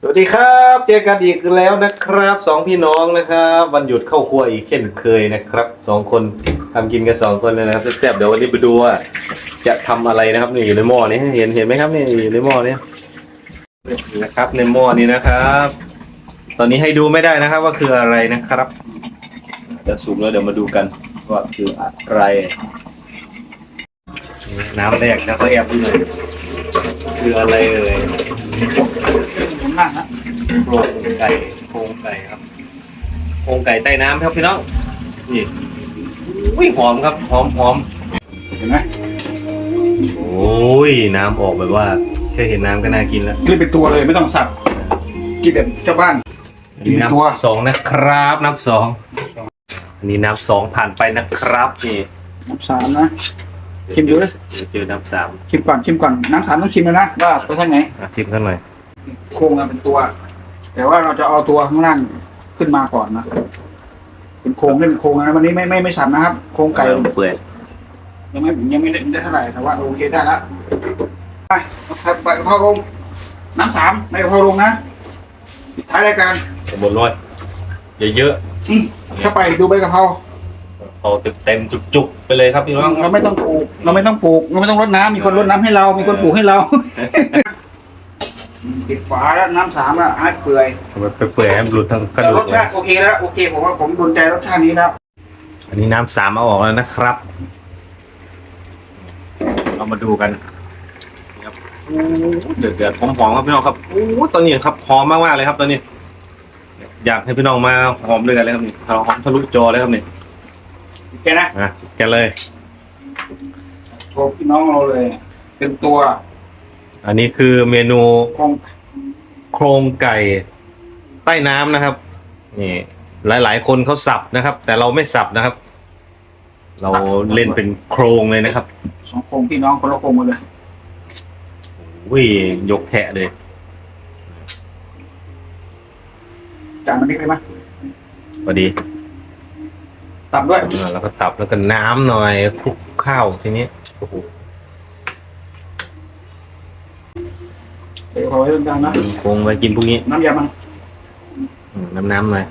สวัสดีครับเจอกันอีกแล้วนะครับสองพี่น้องนะครับวันหยุดเข้าครัวอีกเช่นเคยนะครับสองคนทำกินกันสองคนเลยนะครับแซ่บๆเดี๋ยววันนี้ไปดูว่าจะทำอะไรนะครับนี่อยู่ในหม้อนี้เห็นเห็นไหมครับนี่อยู่ในหม้อนี้นะครับ ในหม้อนี้นะครับ ตอนนี้ให้ดูไม่ได้นะครับ ว่าคืออะไรนะครับจะสูงแล้วเดี๋ยวมาดูกันว่าคืออะไร น้ำแรกนะก็แอบดูหน่อยคืออะไรเอ่ย ผมมากนะโครงไก่โครงไก่ครับโครงไก่ใต้น้ำครับพี่น้องนี่อุ้ยหอมครับหอมหอมเห็นไหมโอ้ยน้ำออกแบบว่าแค่เห็นน้ำก็น่ากินแล้วกินเป็นตัวเลยไม่ต้องสับกินแบบเจ้าบ้านอันนี้กินเป็นตัวน้ำสองนะครับน้ำสองอันนี้น้ำสองผ่านไปนะครับนี่น้ำสามนะ ชิมดูดิ เดี๋ยวเจอน้ำสามชิมก่อนชิมก่อนน้ำสามต้องชิมเลยนะว่าไปทางไหนอะชิมกันหน่อย โครงอะเป็นตัว แต่ว่าเราจะเอาตัวข้างล่างขึ้นมาก่อนนะเป็นโครงเล่นโครงนะวันนี้ไม่ไม่ไม่สับนะครับ โครงไก่เปื่อยยังไม่ยังไม่ได้ได้เท่าไหร่แต่ว่าโอเคได้แล้วไปครับใบกะเพราลงน้ำสามใบกะเพราลงนะปิดท้ายรายการหมดเลยเยอะอืมเข้าไปดูใบกะเพราๆเอาเต็มๆจุกๆไปเลยครับพี่น้องเราไม่ต้องปลูก เราไม่ต้องปลูก เราไม่ต้องรดน้ำมีคนรดน้ำให้เรา มีคนปลูกให้เรา ปิดฝาแล้วน้ำสามแล้วให้เปื่อยไปเปื่อยให้มันหลุดทั้งกระแต่ดูรกสเลยชาติโอเคแล้วโอเคผมว่าผมโดนใจรสชาตินี้แล้วอันนี้น้ำสามเอาออกแล้วนะครับ เรามาดูกันนี่ครับโอ้เดือดเดือดๆหอมๆครับพี่น้องครับโอ้ตอนนี้ครับหอมมากๆเลยครับตอนนี้ อยากให้พี่น้องมาหอมด้วยกันเลยครับนี่หอมทะลุจอเลยครับนี่โอเคนะนะแกนเลยโชว์พี่น้องเราเลยเป็นตัว อันนี้คือเมนูคงโครงไก่ใต้น้ำนะครับ นี่ หลาย ๆ คนเขาสับนะครับ แต่เราไม่สับนะครับ เราเล่นเป็นโครงเลยนะครับสองโครงพี่น้องคนละโครงหมดเลยวิ่ยกแทะเลยจานมันนี้เลยไหมพอดี ตับด้วยอ่าแล้วก็ตับแล้วก็น้ำหน่อยคลุกข้าวทีนี้โอ้โห เดี๋ยวเอาไว้ตรงกลางนะคงไปกินพวกนี้น้ำยามันอืมน้ำน้ำหน่อย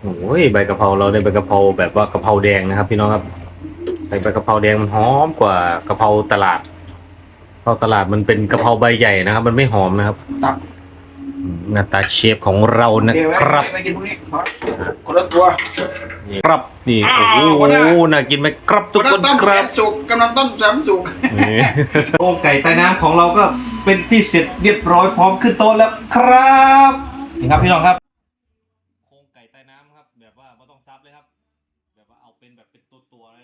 โอ้ยใบกะเพราเราได้ใบกะเพราแบบว่ากะเพราแดงนะครับ พี่น้องครับใส่ใบกะเพราแดงมันหอมกว่ากะเพราตลาดกะเพราตลาดมันเป็นกะเพราใบใหญ่นะครับ มันไม่หอมนะครับ ตับอืม หน้าตาเชฟของเราโอนะเคไว้ครับไว้กินพวกนี้พอคนละตัวนี่ครับนี่อ้าโอ้วโหหัวหน้าน่ากินไหมครับทุกคนกำลังต้มคแสรับนสุกกำลังต้มแสนสุกโครงไก่ใต้น้ำของเราก็เป็นที่เสร็จเรียบร้อยพร้อมขึ้นโต๊ะแล้วครับนี่ครับพี่น้องครับโครงไก่ใต้น้ำครับแบบว่าไม่ต้องซับเลยครับ แบบว่าเอาเป็นแบบเป็นตัวๆเลย